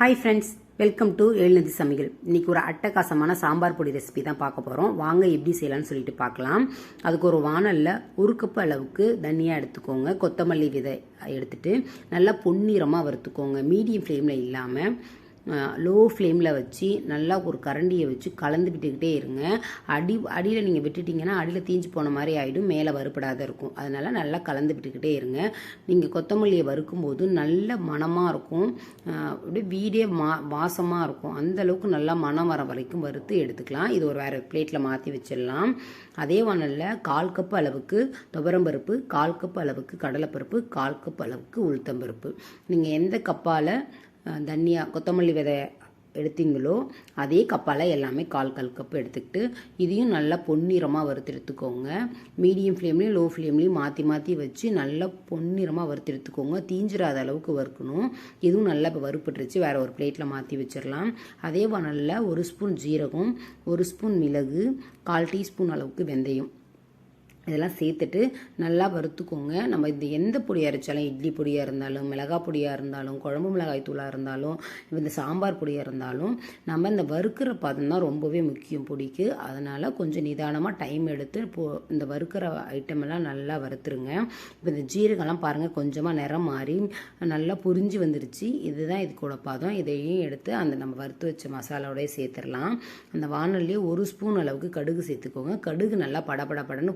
Hi friends welcome to Ezhunadhi சமையல். இன்றைக்கி ஒரு அட்டகாசமான சாம்பார் பொடி ரெசிபி தான் பார்க்க போகிறோம் வாங்க எப்படி செய்யலாம்னு சொல்லிட்டு பார்க்கலாம். அதுக்கு ஒரு வானலில் ஒரு கப்பு அளவுக்கு தனியாக எடுத்துக்கோங்க. கொத்தமல்லி விதை எடுத்துகிட்டு நல்லா பொன்னிறமாக வறுத்துக்கோங்க. மீடியம் ஃப்ளேமில் இல்லாமல் லோ ஃப்ளேமில் வச்சு நல்லா ஒரு கரண்டியை வச்சு கலந்து விட்டுக்கிட்டே இருங்க. அடி அடியில் நீங்கள் விட்டுட்டிங்கன்னா அடியில் தீஞ்சு போன மாதிரி ஆகிடும் மேலே வறுப்படாத இருக்கும். அதனால் நல்லா கலந்து விட்டுக்கிட்டே இருங்க. நீங்கள் கொத்தமல்லியை வறுக்கும்போது நல்ல மணமாக இருக்கும். அப்படியே வீடே மா வாசமாக இருக்கும். அந்தளவுக்கு நல்லா மனம் வர வரைக்கும் வறுத்து எடுத்துக்கலாம். இது ஒரு வேறு பிளேட்டில் மாற்றி வச்சிடலாம். அதே வானலில் கால் கப் அளவுக்கு துவரம்பருப்பு கால் கப் அளவுக்கு கடலைப்பருப்பு கால் கப் அளவுக்கு உளுத்தம்பருப்பு. நீங்கள் எந்த கப்பால் தனியா கொத்தமல்லி விதை எடுத்தீங்களோ அதே கப்பால் எல்லாமே கால் கால் கப் எடுத்துக்கிட்டு இதையும் நல்லா பொன்னிறமாக வறுத்து எடுத்துக்கோங்க மீடியம் ஃப்ளேம்லேயும் லோ ஃப்ளேம்லேயும் மாற்றி மாற்றி வச்சு நல்லா பொன்னிறமாக வறுத்து எடுத்துக்கோங்க தீஞ்சிராத அளவுக்கு வறுக்கணும். இதுவும் நல்லா இப்போ வறுப்பட்டுருச்சு வேறு ஒரு பிளேட்டில் மாற்றி வச்சிடலாம் அதே வானலில் ஒரு ஸ்பூன் ஜீரகம் ஒரு ஸ்பூன் மிளகு கால் டீஸ்பூன் அளவுக்கு வெந்தயம். இதெல்லாம் சேர்த்துட்டு நல்லா வறுத்துக்கோங்க. நம்ம இந்த எந்த பொடியாக அரைச்சாலும் இட்லி பொடியாக இருந்தாலும் மிளகா பொடியாக இருந்தாலும் குழம்பு மிளகாய் தூளாக இருந்தாலும் இந்த சாம்பார் பொடியாக இருந்தாலும் நம்ம இந்த வறுக்கிற பதம் தான் ரொம்பவே முக்கியம் பொடிக்கு. அதனால் கொஞ்சம் நிதானமாக டைம் எடுத்து போ இந்த வறுக்கிற ஐட்டம் எல்லாம் நல்லா வறுத்துருங்க. இப்போ இந்த ஜீரகம்லாம் பாருங்கள் கொஞ்சமாக நிறம் மாறி நல்லா புரிஞ்சு வந்துருச்சு. இதுதான் இதுக்கூட பதம். இதையும் எடுத்து அந்த நம்ம வறுத்து வச்ச மசாலாவோடய சேர்த்துடலாம். அந்த வானல்லையே ஒரு ஸ்பூன் அளவுக்கு கடுகு சேர்த்துக்கோங்க. கடுகு நல்லா படபட படன்னு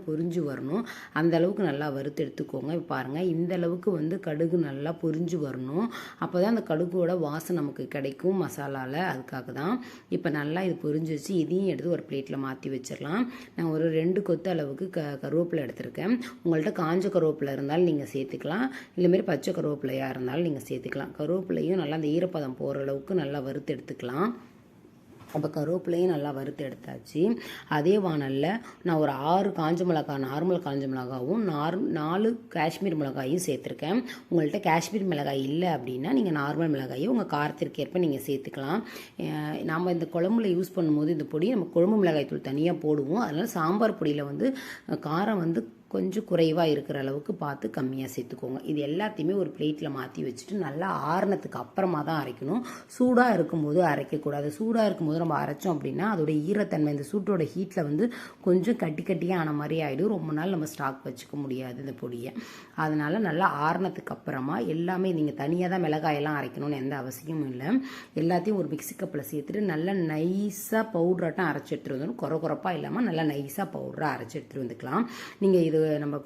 வரணும். அந்த அளவுக்கு நல்லா வறுத்து எடுத்துக்கோங்க. பாருங்கள் இந்த அளவுக்கு வந்து கடுகு நல்லா பொரிஞ்சு வரணும். அப்போ தான் அந்த கடுகோட வாசம் நமக்கு கிடைக்கும் மசாலாவில் அதுக்காக தான் இப்போ நல்லா இது பொரிஞ்சிச்சு இதையும் எடுத்து ஒரு பிளேட்டில் மாற்றி வச்சிடலாம். நான் ஒரு ரெண்டு கொத்து அளவுக்கு க கருவேப்பிலை எடுத்திருக்கேன். உங்கள்கிட்ட காஞ்ச கருவேப்பிலை இருந்தாலும் நீங்கள் சேர்த்துக்கலாம். இல்லைமாரி பச்சை கருவேப்பிலையாக இருந்தாலும் நீங்கள் சேர்த்துக்கலாம். கருவேப்பிலையும் நல்லா அந்த ஈரப்பதம் போகிற அளவுக்கு நல்லா வறுத்து எடுத்துக்கலாம். அப்போ கருவேப்பிலையும் நல்லா வறுத்து எடுத்தாச்சு. அதே வானலில் நான் ஒரு ஆறு காஞ்ச மிளகாய் நார்மல் காஞ்ச மிளகாவும் நார் நாலு காஷ்மீர் மிளகாயும் சேர்த்துருக்கேன். உங்கள்கிட்ட காஷ்மீர் மிளகாய் இல்லை அப்படின்னா நீங்கள் நார்மல் மிளகாயும் உங்கள் காரத்திற்கு ஏற்ப நீங்கள் சேர்த்துக்கலாம். நம்ம இந்த குழம்புல யூஸ் பண்ணும்போது இந்த பொடி நம்ம குழம்பு மிளகாய் தூள் தனியாக போடுவோம். அதனால் சாம்பார் பொடியில் வந்து காரம் வந்து கொஞ்சம் குறைவாக இருக்கிற அளவுக்கு பார்த்து கம்மியாக சேர்த்துக்கோங்க. இது எல்லாத்தையுமே ஒரு பிளேட்டில் மாற்றி வச்சுட்டு நல்லா ஆறுனத்துக்கு அப்புறமா தான் அரைக்கணும். சூடாக இருக்கும்போது அரைக்கக்கூடாது சூடாக இருக்கும்போது நம்ம அரைச்சோம் அப்படின்னா அதோடய ஈரத்தன்மை இந்த சூட்டோட ஹீட்டில் வந்து கொஞ்சம் கட்டி கட்டியாக ஆன மாதிரி ஆகிடும் ரொம்ப நாள் நம்ம ஸ்டாக் வச்சுக்க முடியாது இந்த பொடியை. அதனால் நல்லா ஆறுனத்துக்கு அப்புறமா எல்லாமே நீங்கள் தனியாக தான் மிளகாயெல்லாம் அரைக்கணும்னு எந்த அவசியமும் இல்லை. எல்லாத்தையும் ஒரு மிக்சி கப்பில் சேர்த்துட்டு நல்லா நைஸாக பவுடராட்டம் அரைச்சி எடுத்துகிட்டு வந்துடும் குறை குறப்பாக இல்லாமல் நல்லா நைஸாக பவுடராக அரைச்சி எடுத்துகிட்டு வந்துக்கலாம். நீங்கள் இது நம்ம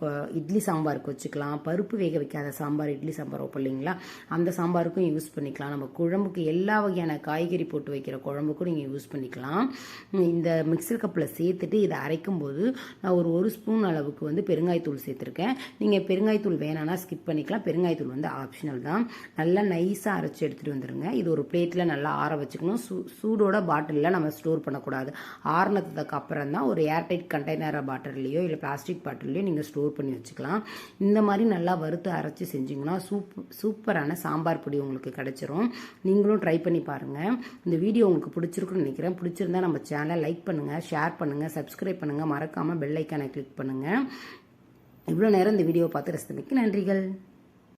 இட்லி சாம்பாருக்கு வச்சுக்கலாம் பருப்பு வேக வைக்காத சாம்பார் இட்லி சாம்பார் வைப்போம் இல்லைங்களா? அந்த சாம்பாருக்கும் யூஸ் பண்ணிக்கலாம். நம்ம குழம்புக்கு எல்லா வகையான காய்கறி போட்டு வைக்கிற குழம்புக்கும் நீங்கள் யூஸ் பண்ணிக்கலாம். இந்த மிக்சர் கப்பில் சேர்த்துட்டு இதை அரைக்கும் போது நான் ஒரு ஒரு ஸ்பூன் அளவுக்கு வந்து பெருங்காயத்தூள் சேர்த்துருக்கேன். நீங்கள் பெருங்காயத்தூள் வேணாம்னா ஸ்கிப் பண்ணிக்கலாம். பெருங்காயத்தூள் வந்து ஆப்ஷனல் தான். நல்லா நைஸாக அரைச்சி எடுத்துகிட்டு வந்துடுங்க இது ஒரு பிளேட்டில் நல்லா ஆற வச்சுக்கணும். சூ சூடோட பாட்டிலில் நம்ம ஸ்டோர் பண்ணக்கூடாது. ஆறுனதுக்கு அப்புறம் தான் ஒரு ஏர்டைட் கண்டெய்னர் பாட்டில்லையோ இல்லை பிளாஸ்டிக் பாட்டிலையோ நீங்கள் ஸ்டோர் பண்ணி வச்சுக்கலாம். இந்த மாதிரி நல்லா வறுத்து அரைச்சி செஞ்சிங்கன்னா சூப் சூப்பரான சாம்பார் பொடி உங்களுக்கு கிடைச்சிரும். நீங்களும் ட்ரை பண்ணி பாருங்கள் இந்த வீடியோ உங்களுக்கு பிடிச்சிருக்குன்னு நினைக்கிறேன். பிடிச்சிருந்தா நம்ம சேனலை லைக் பண்ணுங்கள் ஷேர் பண்ணுங்கள் சப்ஸ்கிரைப் பண்ணுங்கள் மறக்காமல் பெல் ஐக்கானை கிளிக் பண்ணுங்கள் இவ்வளோ நேரம் இந்த வீடியோ பார்த்து ரசித்தமைக்கு நன்றிகள்.